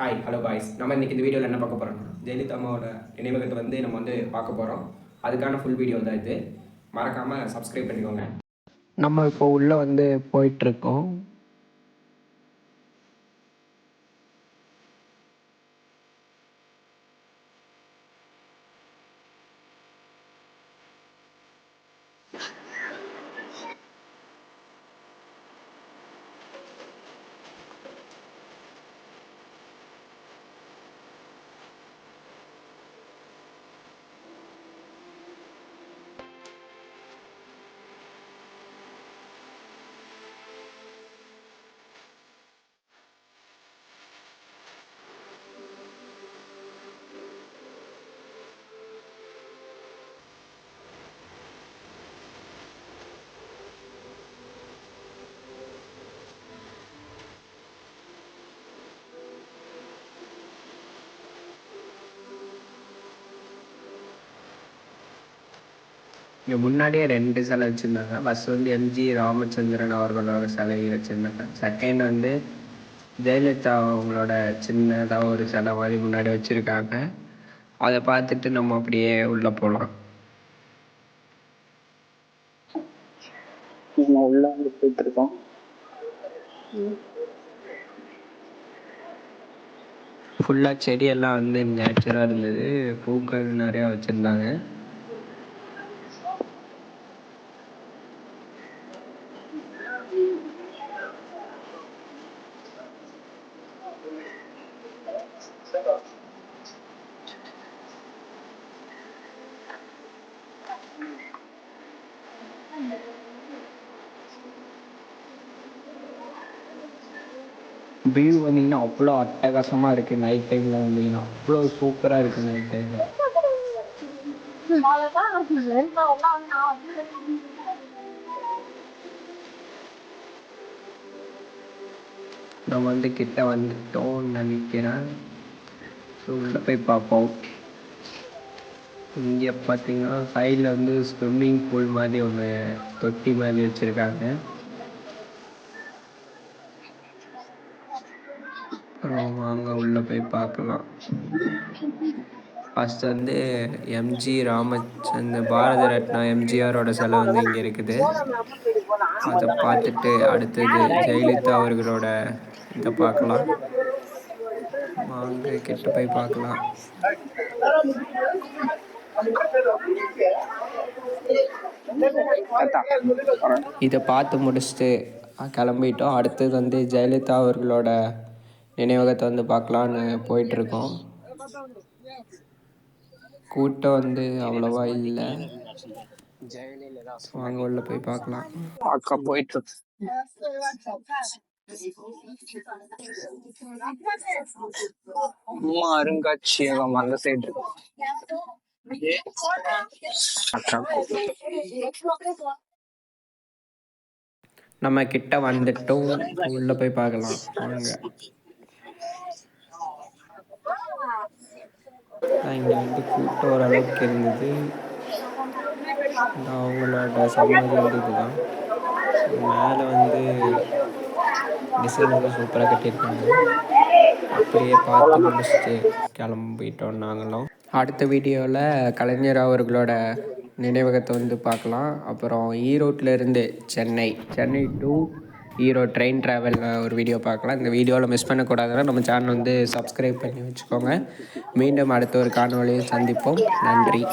Hi hello boys நம்ம இன்றைக்கி இந்த வீடியோவில் என்ன பார்க்க போகிறோம்னா ஜெயலலிதா அம்மாவோட நினைவகத்தை வந்து நம்ம வந்து பார்க்க போகிறோம் அதுக்கான ஃபுல் வீடியோ தான் இது. மறக்காமல் சப்ஸ்கிரைப் பண்ணிக்கோங்க. நம்ம இப்போ உள்ள வந்து போயிட்டுருக்கோம். இங்கே முன்னாடியே ரெண்டு சிலை வச்சுருந்தாங்க. ஃபர்ஸ்ட் வந்து எம்ஜி ராமச்சந்திரன் அவர்களோட சிலை வச்சுருந்தாங்க. செகண்ட் வந்து ஜெயலலிதா அவங்களோட சின்னதாக ஒரு சிலை மாதிரி முன்னாடி வச்சுருக்காங்க. அதை பார்த்துட்டு நம்ம அப்படியே உள்ளே போகலாம் நம்ம உள்ள வந்து போயிட்டு இருக்கோம். ஃபுல்லாக செடியெல்லாம் வந்து நேச்சராக இருந்தது. பூக்கள் நிறையா வச்சுருந்தாங்க. வியூ வந்தீங்கன்னா அவ்வளோ அட்டகாசமாக இருக்குது நைட் டைமில் வந்தீங்கன்னா. அவ்வளோ சூப்பராக இருக்குது நைட் டைமில் நம்ம வந்து கிட்ட வந்துட்டோம்னு நினைக்கிறேன். ஸோ உள்ளே போய் பார்ப்போம். இங்கே பார்த்தீங்கன்னா சைடில் வந்து ஸ்விம்மிங் பூல் மாதிரி ஒன்று தொட்டி மாதிரி வச்சுருக்காங்க. அப்புறம் வாங்க உள்ளே போய் பார்க்கலாம். ஃபஸ்ட் வந்து எம்ஜி ராமச்சந்திர பாரத ரத்னா எம்ஜிஆரோட சிலை வந்து இங்கே இருக்குது. அதை பார்த்துட்டு அடுத்தது ஜெயலலிதா அவர்களோட இதை பார்க்கலாம். வாங்க கிட்ட போய் பார்க்கலாம். இதை பார்த்து முடிச்சுட்டு கிளம்பிட்டோம். அடுத்தது வந்து ஜெயலலிதா அவர்களோட நினைவகத்தை வந்து பார்க்கலான்னு போயிட்டுருக்கோம். கூட்டம் வந்து அவ்வளோவா இல்லை. வாங்க உள்ள போய் பார்க்கலாம். பார்க்க போயிட்டு அம்மா அருங்காட்சியகம் அந்த சைடு நம்ம கிட்ட வந்துட்டோம். உள்ள போய் பார்க்கலாம். வாங்க. இங்கே வந்து கூட்டம் ஓரளவுக்கு இருந்தது. அவங்களோட சமாதி வந்து இதுதான். மேலே வந்து டிசைன் வந்து சூப்பராக கட்டியிருக்காங்க. அப்படியே பார்த்து முடிச்சுட்டு கிளம்பிட்டோம் நாங்களும். அடுத்த வீடியோவில் கலைஞர் அவர்களோட நினைவகத்தை வந்து பார்க்கலாம். அப்புறம் ஈரோட்டில் இருந்து Chennai Chennai to Erode train travel ஒரு வீடியோ பார்க்கலாம். இந்த வீடியோவில் மிஸ் பண்ணக்கூடாதுன்னா நம்ம சேனல் வந்து சப்ஸ்கிரைப் பண்ணி வச்சுக்கோங்க. மீண்டும் அடுத்த ஒரு காணொளியில் சந்திப்போம். நன்றி.